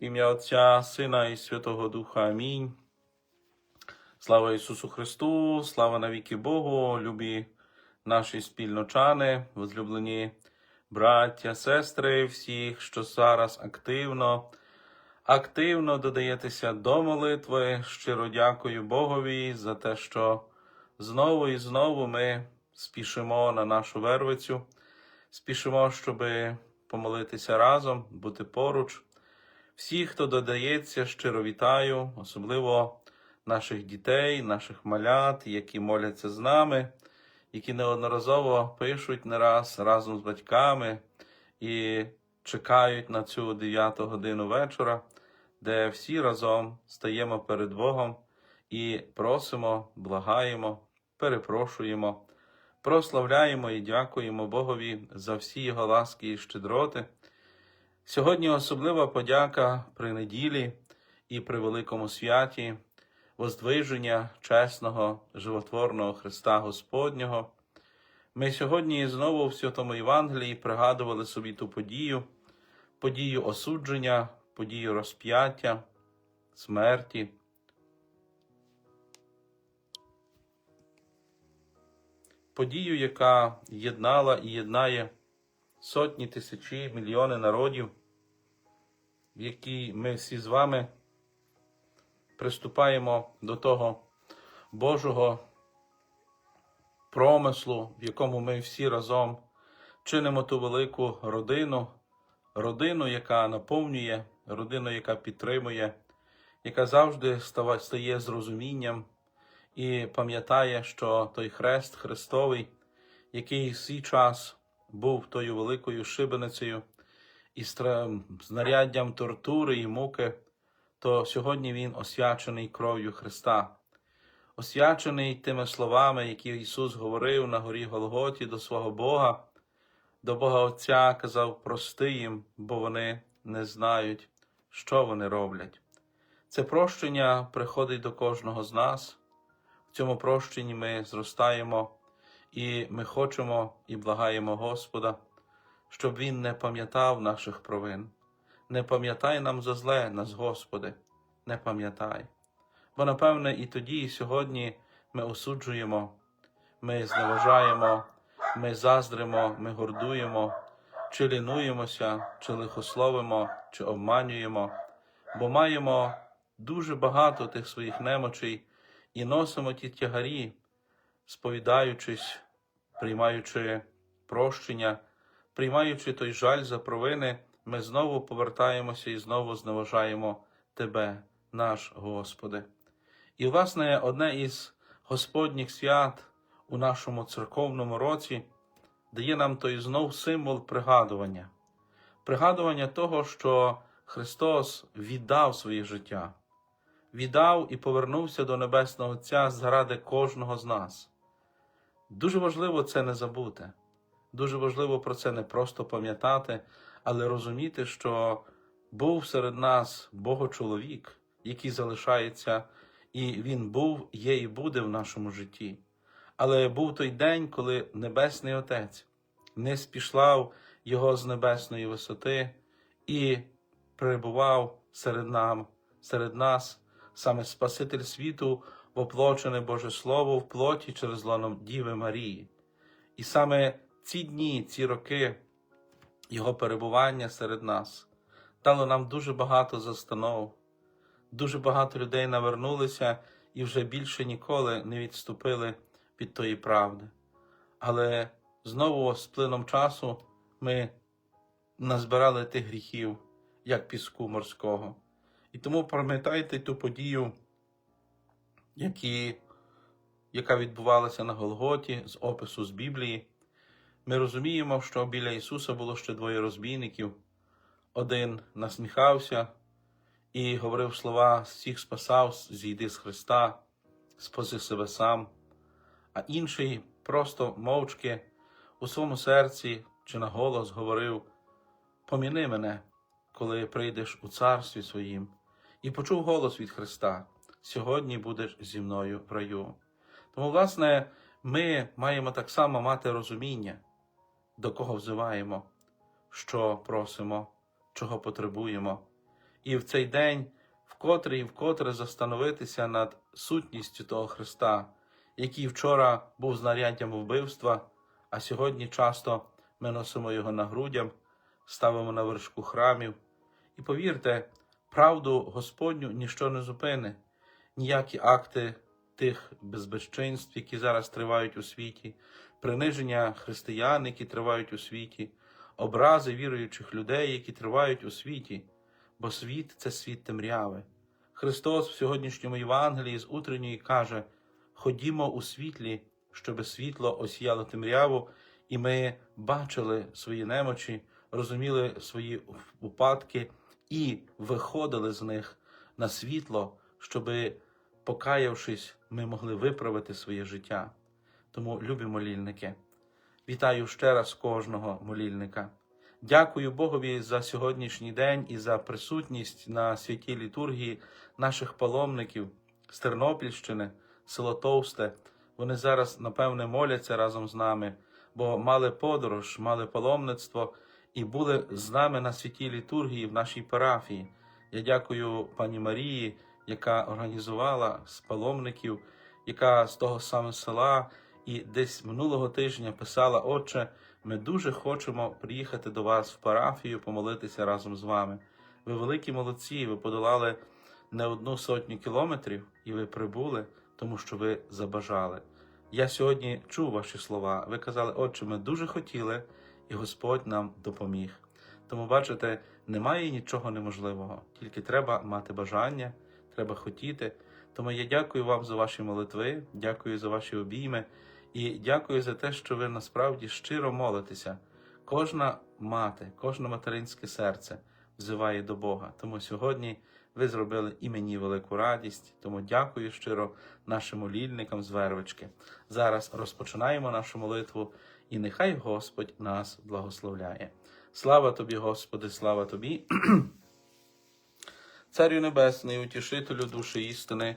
Ім'я Отця, Сина і Святого Духа. Амінь. Слава Ісусу Христу, слава навіки Богу, любі наші спільночани, возлюблені браття, сестри, всіх, що зараз активно, активно додаєтеся до молитви. Щиро дякую Богові за те, що знову і знову ми спішимо на нашу вервицю, спішимо, щоби помолитися разом, бути поруч. Всіх, хто додається, щиро вітаю, особливо наших дітей, наших малят, які моляться з нами, які неодноразово пишуть не раз разом з батьками і чекають на цю 9 годину вечора, де всі разом стаємо перед Богом і просимо, благаємо, перепрошуємо, прославляємо і дякуємо Богові за всі його ласки і щедроти. Сьогодні особлива подяка при неділі і при великому святі, воздвиження чесного, животворного Христа Господнього. Ми сьогодні знову в Святому Євангелії пригадували собі ту подію, подію осудження, подію розп'яття, смерті. Подію, яка єднала і єднає сотні, тисячі, мільйони народів, в якій ми всі з вами приступаємо до того Божого промислу, в якому ми всі разом чинимо ту велику родину, родину, яка наповнює, родину, яка підтримує, яка завжди стає з розумінням і пам'ятає, що той хрест Христовий, який свій час був тою великою шибеницею і знаряддям тортури і муки, то сьогодні він освячений кров'ю Христа, освячений тими словами, які Ісус говорив на горі Голготі до свого Бога, до Бога Отця казав: прости їм, бо вони не знають, що вони роблять. Це прощення приходить до кожного з нас. В цьому прощенні ми зростаємо і ми хочемо і благаємо Господа, щоб Він не пам'ятав наших провин. Не пам'ятай нам за зле нас, Господи, не пам'ятай. Бо, напевне, і тоді, і сьогодні ми осуджуємо, ми зневажаємо, ми заздримо, ми гордуємо, чи лінуємося, чи лихословимо, чи обманюємо, бо маємо дуже багато тих своїх немочей і носимо ті тягарі, сповідаючись, приймаючи прощення, приймаючи той жаль за провини, ми знову повертаємося і знову зневажаємо Тебе, наш Господи. І, власне, одне із Господніх свят у нашому церковному році дає нам той знов символ пригадування, пригадування того, що Христос віддав своє життя, віддав і повернувся до Небесного Отця заради кожного з нас. Дуже важливо це не забути. Дуже важливо про це не просто пам'ятати, але розуміти, що був серед нас Богочоловік, який залишається, і він був, є і буде в нашому житті. Але був той день, коли Небесний Отець не спішлав його з небесної висоти і перебував серед нам, серед нас, саме Спаситель світу, воплочене Боже Слово в плоті через лоном Діви Марії. І саме ці дні, ці роки Його перебування серед нас дало нам дуже багато застанов, дуже багато людей навернулися і вже більше ніколи не відступили від тої правди. Але знову з плином часу ми назбирали тих гріхів, як піску морського. І тому пам'ятайте ту подію, які, яка відбувалася на Голготі з опису з Біблії. Ми розуміємо, що біля Ісуса було ще двоє розбійників. Один насміхався і говорив слова всіх спасав, зійди з Христа, спаси себе сам, а інший просто мовчки у своєму серці чи на голос говорив: Поміни мене, коли прийдеш у царстві своїм, і почув голос від Христа: Сьогодні будеш зі мною в раю. Тому, власне, ми маємо так само мати розуміння, до кого взиваємо, що просимо, чого потребуємо, і в цей день вкотре і вкотре застановитися над сутністю того Христа, який вчора був знаряддям вбивства, а сьогодні часто ми носимо його на грудях, ставимо на вершку храмів. І повірте, правду Господню ніщо не зупини, ніякі акти тих безбезчинств, які зараз тривають у світі, приниження християн, які тривають у світі, образи віруючих людей, які тривають у світі, бо світ це світ темряви. Христос в сьогоднішньому Євангелії з утренньої каже: Ходімо у світлі, щоби світло осіяло темряву, і ми бачили свої немочі, розуміли свої упадки і виходили з них на світло, щоби, покаявшись, ми могли виправити своє життя. Тому, любі молільники, вітаю ще раз кожного молільника. Дякую Богові за сьогоднішній день і за присутність на святій літургії наших паломників з Тернопільщини, село Товсте. Вони зараз, напевне, моляться разом з нами, бо мали подорож, мали паломництво і були з нами на святій літургії в нашій парафії. Я дякую пані Марії, яка організувала з паломників, яка з того саме села, і десь минулого тижня писала: Отче, ми дуже хочемо приїхати до вас в парафію, помолитися разом з вами. Ви великі молодці, ви подолали не одну сотню кілометрів, і ви прибули, тому що ви забажали. Я сьогодні чув ваші слова. Ви казали, Отче, ми дуже хотіли, і Господь нам допоміг. Тому, бачите, немає нічого неможливого, тільки треба мати бажання, треба хотіти. Тому я дякую вам за ваші молитви, дякую за ваші обійми і дякую за те, що ви насправді щиро молитеся. Кожна мати, кожне материнське серце взиває до Бога. Тому сьогодні ви зробили і мені велику радість. Тому дякую щиро нашим молільникам з Вервички. Зараз розпочинаємо нашу молитву, і нехай Господь нас благословляє. Слава тобі, Господи, слава тобі. Царю Небесний, утішителю душі істини,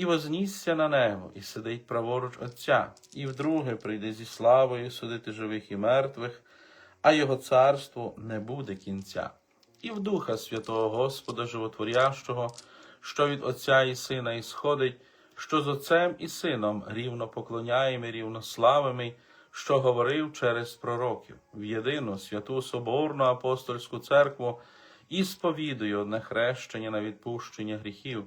і вознісся на небо, і сидить праворуч Отця, і вдруге прийде зі славою судити живих і мертвих, а його царству не буде кінця. І в Духа Святого Господа Животворящого, що від Отця і Сина ісходить, що з Отцем і Сином рівно поклоняємо, рівно славимо, що говорив через пророків в єдину святу Соборну апостольську церкву і сповідую одне хрещення на відпущення гріхів,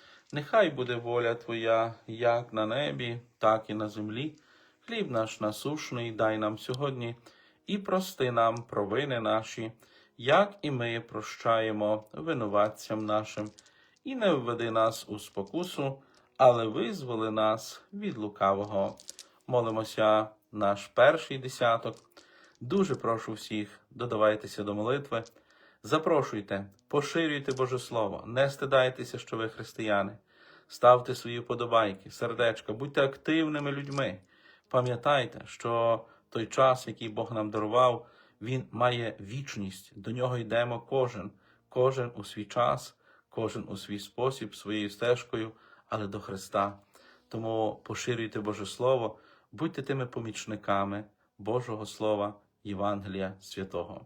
нехай буде воля Твоя, як на небі, так і на землі. Хліб наш насушний дай нам сьогодні, і прости нам провини наші, як і ми прощаємо винуватцям нашим, і не введи нас у спокусу, але визволи нас від лукавого. Молимося наш перший десяток. Дуже прошу всіх, додавайтеся до молитви, запрошуйте, поширюйте Боже Слово, не стидайтеся, що ви християни, ставте свої вподобайки, сердечка, будьте активними людьми. Пам'ятайте, що той час, який Бог нам дарував, він має вічність. До нього йдемо кожен, кожен у свій час, кожен у свій спосіб, своєю стежкою, але до Христа. Тому поширюйте Боже Слово, будьте тими помічниками Божого Слова, Євангелія Святого.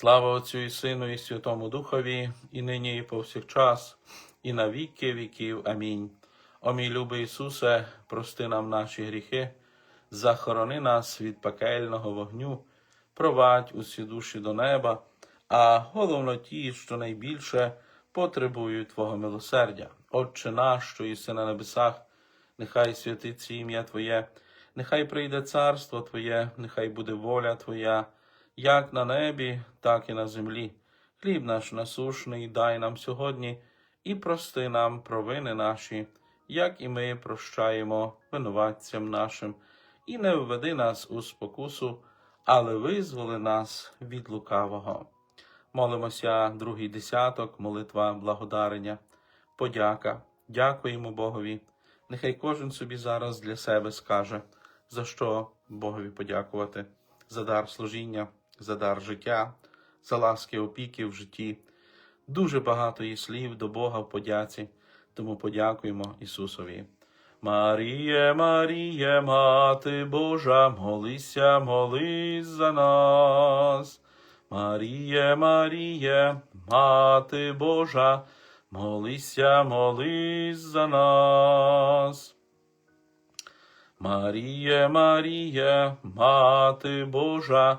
Слава Отцю і Сину, і Святому Духові, і нині, і повсякчас, і на віки віків. Амінь. О мій любий Ісусе, прости нам наші гріхи, захорони нас від пекельного вогню, провадь усі душі до неба, а головно ті, що найбільше потребують Твого милосердя. Отче наш, що єси на небесах, нехай святиться ім'я Твоє, нехай прийде царство Твоє, нехай буде воля Твоя як на небі, так і на землі. Хліб наш насушний дай нам сьогодні і прости нам провини наші, як і ми прощаємо винуватцям нашим, і не введи нас у спокусу, але визволи нас від лукавого. Молимося, другий десяток, молитва благодарення, подяка. Дякуємо Богові. Нехай кожен собі зараз для себе скаже, за що Богові подякувати, за дар служіння за дар життя, за ласки опіки в житті. Дуже багато є слів до Бога в подяці, тому подякуємо Ісусові. Маріє, Маріє, Мати Божа, молися, молись за нас. Маріє, Маріє, Мати Божа, молися, молись за нас. Маріє, Маріє, Мати Божа,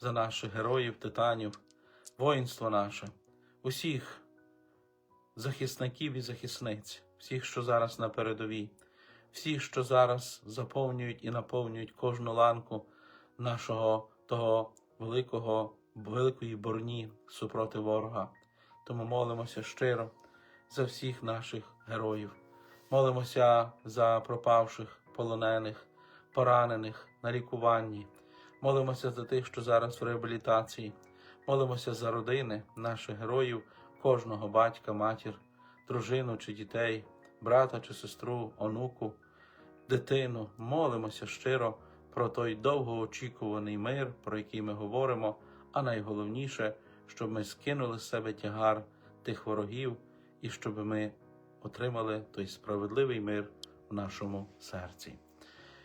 за наших героїв, титанів, воїнство наше, усіх захисників і захисниць, всіх, що зараз на передовій, всіх, що зараз заповнюють і наповнюють кожну ланку нашого того великого, великої борні супроти ворога. Тому молимося щиро за всіх наших героїв. Молимося за пропавших, полонених, поранених на лікуванні. Молимося за тих, що зараз в реабілітації. Молимося за родини наших героїв, кожного батька, матір, дружину чи дітей, брата чи сестру, онуку, дитину. Молимося щиро про той довгоочікуваний мир, про який ми говоримо, а найголовніше, щоб ми скинули з себе тягар тих ворогів і щоб ми отримали той справедливий мир в нашому серці.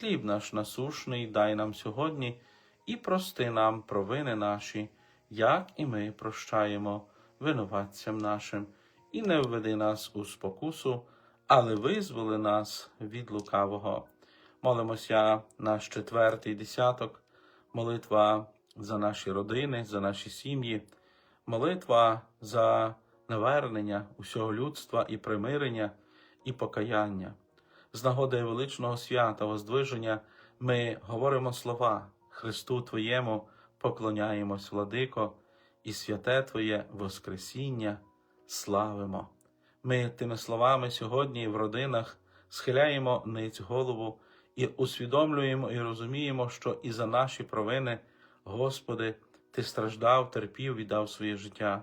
Хліб наш насушний дай нам сьогодні і прости нам провини наші, як і ми прощаємо винуватцям нашим, і не введи нас у спокусу, але визволи нас від лукавого. Молимося наш четвертий десяток, молитва за наші родини, за наші сім'ї, молитва за навернення усього людства і примирення і покаяння. З нагоди величного свята Воздвиження ми говоримо слова Христу Твоєму, поклоняємось, владико, і святе Твоє Воскресіння славимо. Ми тими словами сьогодні в родинах схиляємо ниць голову і усвідомлюємо і розуміємо, що і за наші провини, Господи, Ти страждав, терпів, віддав своє життя.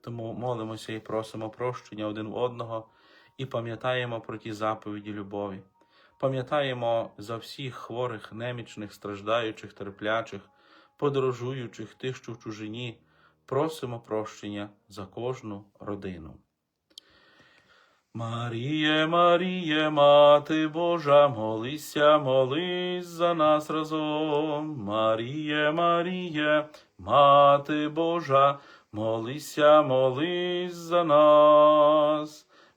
Тому молимося і просимо прощення один в одного і пам'ятаємо про ті заповіді любові. Пам'ятаємо за всіх хворих, немічних, страждаючих, терплячих, подорожуючих, тих, що в чужині, просимо прощення за кожну родину. Маріє, Маріє, Мати Божа, молися, молись за нас разом. Маріє, Маріє, Мати Божа, молися, молись за нас.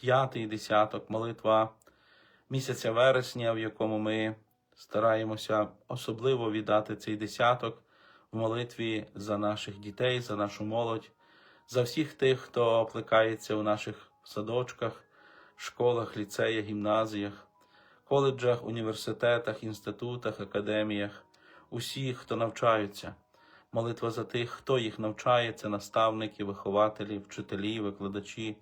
п'ятий десяток молитва місяця вересня, в якому ми стараємося особливо віддати цей десяток в молитві за наших дітей, за нашу молодь, за всіх тих, хто плекається у наших садочках, школах, ліцеях, гімназіях, коледжах, університетах, інститутах, академіях, усіх, хто навчаються. Молитва за тих, хто їх навчає, це наставники, вихователі, вчителі, викладачі,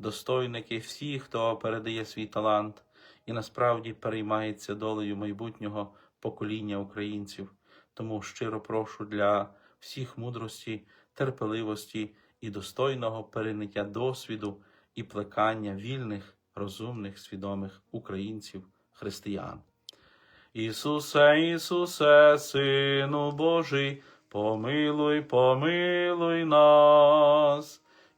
достойники, всі, хто передає свій талант і насправді переймається долею майбутнього покоління українців. Тому щиро прошу для всіх мудрості, терпеливості і достойного перейняття досвіду і плекання вільних, розумних, свідомих українців, християн. Ісусе, Ісусе, Сину Божий, помилуй, помилуй нас.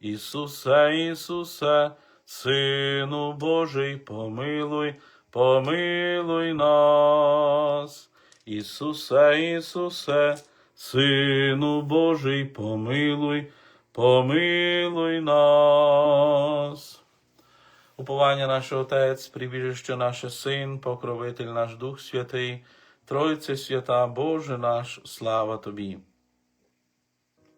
Ісусе, Ісусе, Сину Божий, помилуй, помилуй нас. Ісусе, Ісусе, Сину Божий, помилуй, помилуй нас. Уповання наш Отець, прибіжище наше Син, покровитель наш Дух Святий, Тройце свята, Боже наш, слава Тобі.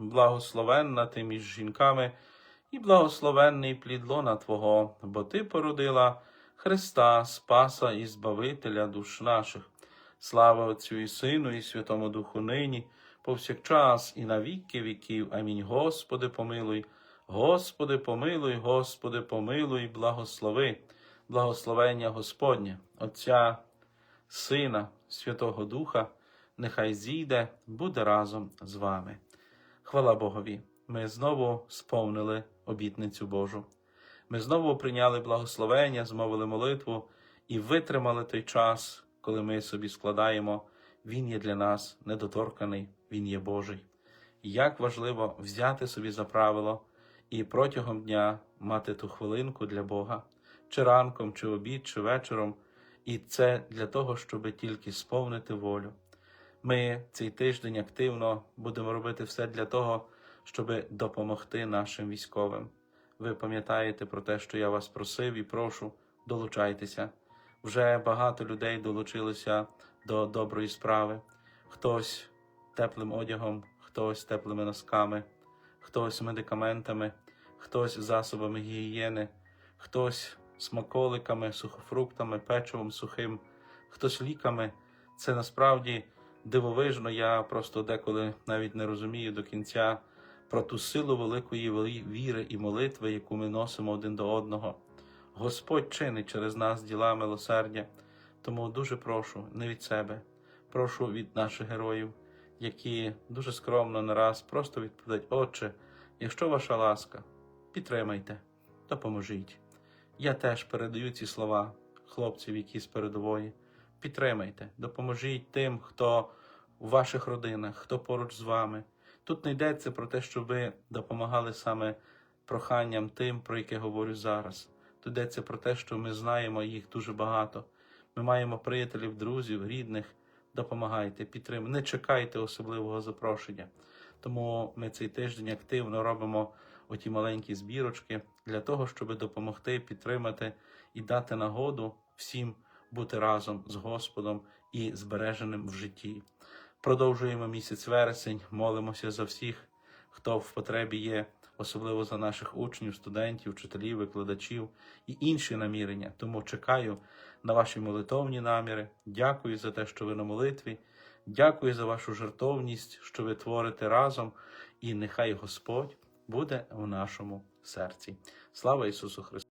благословенна ти між жінками, і благословенний плід лона Твого, бо Ти породила Христа, Спаса і Збавителя душ наших. Слава Отцю і Сину, і Святому Духу нині, повсякчас і на віки віків. Амінь. Господи, помилуй, Господи, помилуй, Господи, помилуй, благослови, благословення Господнє, Отця, Сина, Святого Духа, нехай зійде, буде разом з вами. Хвала Богові! Ми знову сповнили обітницю Божу. Ми знову прийняли благословення, змовили молитву і витримали той час, коли ми собі складаємо. Він є для нас недоторканий, Він є Божий. Як важливо взяти собі за правило і протягом дня мати ту хвилинку для Бога, чи ранком, чи обід, чи вечором, і це для того, щоб тільки сповнити волю. Ми цей тиждень активно будемо робити все для того, щоб допомогти нашим військовим. Ви пам'ятаєте про те, що я вас просив і прошу, долучайтеся. Вже багато людей долучилися до доброї справи. Хтось теплим одягом, хтось теплими носками, хтось медикаментами, хтось засобами гігієни, хтось смаколиками, сухофруктами, печивом сухим, хтось ліками. Це насправді дивовижно. Я просто деколи навіть не розумію до кінця про ту силу великої віри і молитви, яку ми носимо один до одного. Господь чинить через нас діла милосердя. Тому дуже прошу не від себе, прошу від наших героїв, які дуже скромно не раз просто відповідають, Отче, якщо ваша ласка, підтримайте, допоможіть. Я теж передаю ці слова хлопців, які з передової. Підтримайте, допоможіть тим, хто у ваших родинах, хто поруч з вами. Тут не йдеться про те, щоб ви допомагали саме проханням тим, про яке говорю зараз. Тут йдеться про те, що ми знаємо їх дуже багато. Ми маємо приятелів, друзів, рідних. Допомагайте, підтримуйте, не чекайте особливого запрошення. Тому ми цей тиждень активно робимо оті маленькі збірочки для того, щоб допомогти, підтримати і дати нагоду всім бути разом з Господом і збереженим в житті. Продовжуємо місяць вересень, молимося за всіх, хто в потребі є, особливо за наших учнів, студентів, вчителів, викладачів і інші намірення. Тому чекаю на ваші молитовні наміри. Дякую за те, що ви на молитві. Дякую за вашу жертовність, що ви творите разом, і нехай Господь буде в нашому серці. Слава Ісусу Христу!